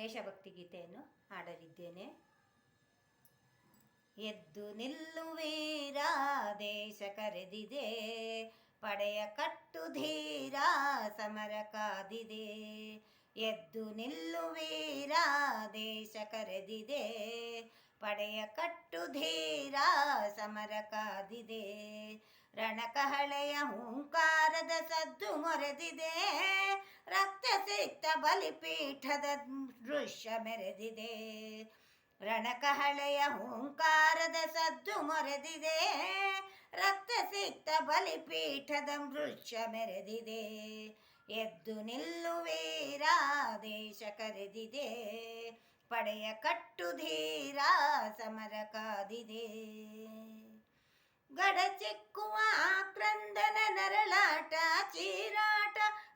ದೇಶಭಕ್ತಿ ಗೀತೆಯನ್ನು ಹಾಡಲಿದ್ದೇನೆ. ಎದ್ದು ನಿಲ್ಲುವೀರ ದೇಶ ಕರೆದಿದೆ, ಪಡೆಯ ಕಟ್ಟು ಧೀರ ಸಮರ ಕಾದಿದೆ. ಎದ್ದು ನಿಲ್ಲುವೀರ ದೇಶ ಕರೆದಿದೆ, ಪಡೆಯ ಕಟ್ಟು ಧೀರ ಸಮರ ಕಾದಿದೆ. ರಣಕಹಳೆಯ ಹೂಂಕಾರದ ಸದ್ದು ಮೊರೆದಿದೆ, ರಕ್ತ ಸಿಕ್ತ ಬಲಿಪೀಠದ ದೃಶ್ಯ ಮೆರೆದಿದೆ. ರಣಕಹಳೆಯ ಹೂಂಕಾರದ ಸದ್ದು ಮೊರೆದಿದೆ. ರಕ್ತ ಸಿಕ್ತ ಬಲಿಪೀಠದ ದೃಶ್ಯ ಮೆರೆದಿದೆ. ಎದ್ದು ನಿಲ್ಲುವೀರ ದೇಶ ಕರೆದಿದೆ. ಪಡೆಯ ಕಟ್ಟು ಧೀರ ಸಮರ ಕಾದಿದೆ. ಗಡಚಿಕ್ಕುವ ಕ್ರಂದನ ನರಳಾಟ ಚೀರಾಟ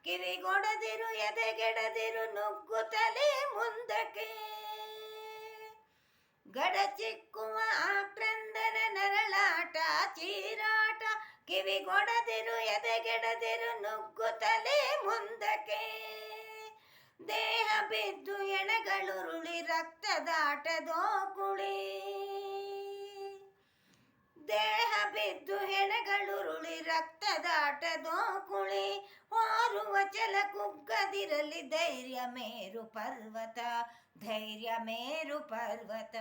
ಕಿವಿಗೊಡದಿರು ಎದೆಗೆಡದಿರು ನುಗ್ಗುತ್ತಲೇ ಮುಂದಕ್ಕೆ. ಗಡಚಿಕ್ಕುವ ಆಕ್ರಂದರ ನರಳಾಟ, ಚೀರಾಟ ಕಿವಿಗೊಡದಿರು ಎದೆಗೆಡದಿರು ನುಗ್ಗುತ್ತಲೇ ಮುಂದಕ್ಕೆ. ದೇಹ ಬಿದ್ದು ಎಣಗಳುರುಳಿ ರಕ್ತದಾಟದೋ ಕುಳಿ. ದೇಹ ಬಿದ್ದು ಹೆಣಗಳುರುಳಿ ರಕ್ತದಾಟದೋ ಛಲ ಕುಗ್ಗದಿರಲಿ ಧೈರ್ಯ ಮೇರು ಪರ್ವತ, ಧೈರ್ಯ ಮೇರು ಪರ್ವತ.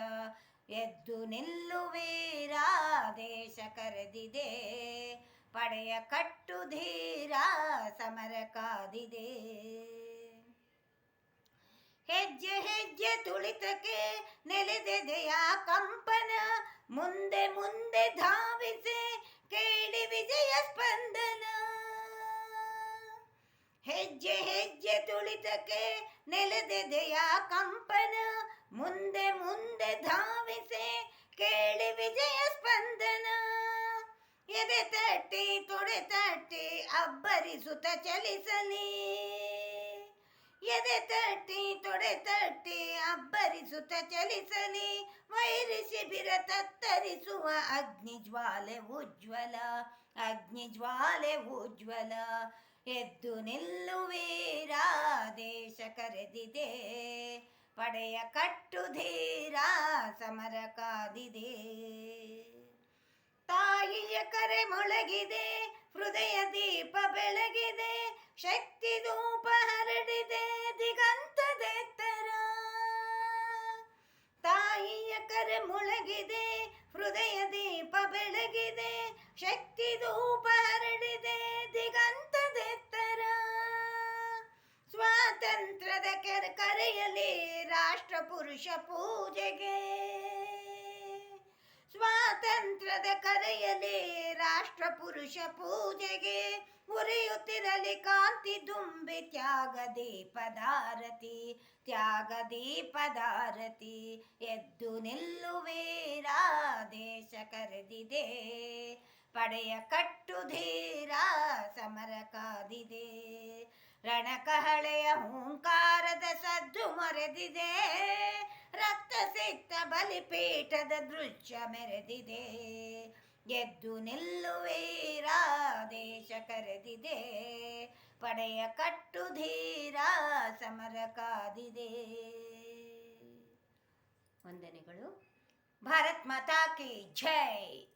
ಎದ್ದು ನಿಲ್ಲುವೀರಾದೇಶ ಕರೆದಿದೆ, ಪಡೆಯ ಕಟ್ಟು ಧೀರ ಸಮರ ಕಾದಿದೆ. ಹೆಜ್ಜೆ ಹೆಜ್ಜೆ ತುಳಿತಕ್ಕೆ ನೆಲೆದೆದೆಯ ಕಂಪನ, ಮುಂದೆ ಮುಂದೆ ಧಾವಿಸೆ ಕೇಳಿ ವಿಜಯ ಸ್ಪಂದನ. ಹೆಜ್ಜೆ ಹೆಜ್ಜೆ ತುಳಿತಕ್ಕೆ ನೆಲೆದೆದೆಯ ಕಂಪನ ಮುಂದೆ ಮುಂದೆ ಧಾವಿಸಿ ಕೇಳಿ ವಿಜಯ ಸ್ಪಂದನ ಎದೆ ತಟ್ಟಿ ತೊಡೆ ತಟ್ಟಿ ಅಬ್ಬರಿಸುತ್ತ ಚಲಿಸಲಿ ಎದೆ ತಟ್ಟಿ ತೊಡೆ ತಟ್ಟಿ ಅಬ್ಬರಿಸುತ್ತ ಚಲಿಸಲಿ ವೈರಿ ಶಿಬಿರ ತತ್ತರಿಸುವ ಅಗ್ನಿ ಜ್ವಾಲೆ ಉಜ್ವಲ ಅಗ್ನಿ ಜ್ವಾಲೆ ಉಜ್ವಲ ಎದ್ದು ನಿಲ್ಲುವೀರ ದೇಶ ಕರೆದಿದೆ. ಪಡೆಯ ಕಟ್ಟು ಧೀರ ಸಮರ ಕಾದಿದೆ. ತಾಯಿಯ ಕರೆ ಮೊಳಗಿದೆ, ಹೃದಯ ದೀಪ ಬೆಳಗಿದೆ. ಶಕ್ತಿ ಧೂಪ ಹರಡಿದೆ ದಿಗಂತದೆತ್ತರ ತಾಯಿಯ ಕರೆ ಮೊಳಗಿದೆ, ಹೃದಯ ದೀಪ ಬೆಳಗಿದೆ. ಶಕ್ತಿ ಧೂಪ ಹರಡಿದೆ ಕೆರ ಕರೆಯಲಿ ರಾಷ್ಟ್ರ ಪುರುಷ ಪೂಜೆಗೆ. ಸ್ವಾತಂತ್ರ್ಯದ ಕರೆಯಲಿ ರಾಷ್ಟ್ರ ಪುರುಷ ಪೂಜೆಗೆ ಉರಿಯುತ್ತಿರಲಿ ಕಾಂತಿ ದುಂಬಿ ತ್ಯಾಗ ದೀಪದಾರತಿ ತ್ಯಾಗ ದೀಪದಾರತಿ ಎದ್ದು ನಿಲ್ಲುವೀರ ದೇಶ ಕರೆದಿದೆ. ಪಡೆಯ ಕಟ್ಟು ಧೀರ ಸಮರ ಕಾದಿದೆ. ರಣಕಹಳೆಯ ಹೂಂಕಾರದ ಸದ್ದು ಮರೆದಿದೆ. ರಕ್ತ ಸಿಕ್ತ ಬಲಿಪೀಠದ ದೃಶ್ಯ ಮೆರೆದಿದೆ. ಗೆದ್ದು ನಿಲ್ಲುವೀರ ದೇಶ ಕರೆದಿದೆ. ಪಡೆಯ ಕಟ್ಟು ಧೀರ ಸಮರ ಕಾದಿದೆ. ವಂದನೆಗಳು. ಭಾರತ್ ಮಾತಾ ಕಿ ಜೈ.